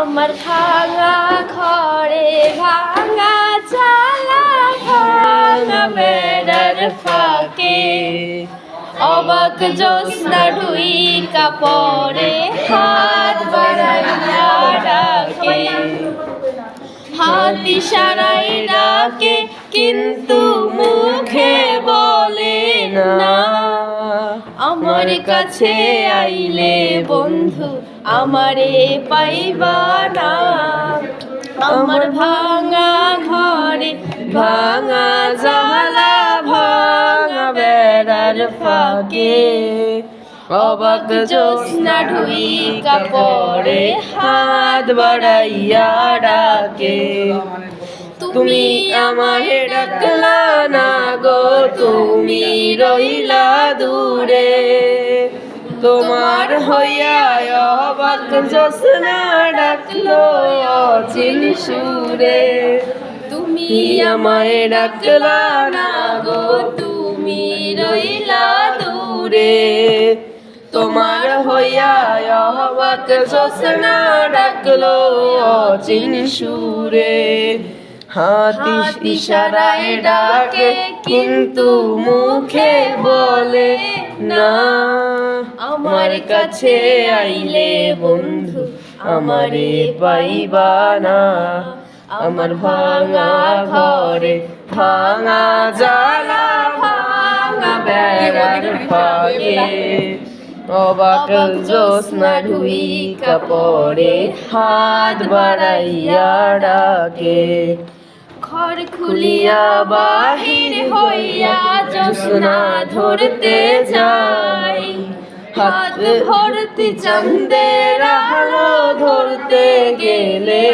আমার ভাঙা ঘরে ভাঙা চালা ভাঙা বেড়ার ফাঁকে। অবাক জ্যোৎস্না ঢুই কাপড়ে হাত বাড়াইয়া ডাকে। হাত ইশারায় ডাকে, কিন্তু মুখে বলে না। আমার কাছে আইলে বন্ধু আমারে পাইবা না। আমার ভাঙা ঘরে ভাঙা জালা ভাঙা বেড়ার ফাঁকে। অবাক জ্যোৎস্না ঢুই কাপড়ে হাত বাড়াইয়া ডাকে। তুমি আমারে ডাকলা না গো, তুমি রইলা দূরে। তোমার হইয়া অবাক জ্যোৎস্না ডাকলো অচিন সুরে। তুমি আমায় ডাকলা না গো তুমি রইলা দূরে। তোমার হইয়া অবাক জ্যোৎস্না ডাকলো অচিন সুরে। হাতি ইশারায় ডাকে কিন্তু মুখে বলে না। আমার কাছে আইলে বন্ধু আমারে পাইবা না। আমার ভাঙা ঘরে ভাঙা জালা ভাঙা বেড়ার ফাঁকে। অবাক জ্যোৎস্না ঢুই কাপড়ে হাত বাড়াইয়া ডাকে। ঘর খুলিয়া বাহির হইয়া জ্যোৎস্না ধরতে যাই। হাত ভর্তি চন্দের আলো ধরতে গেলে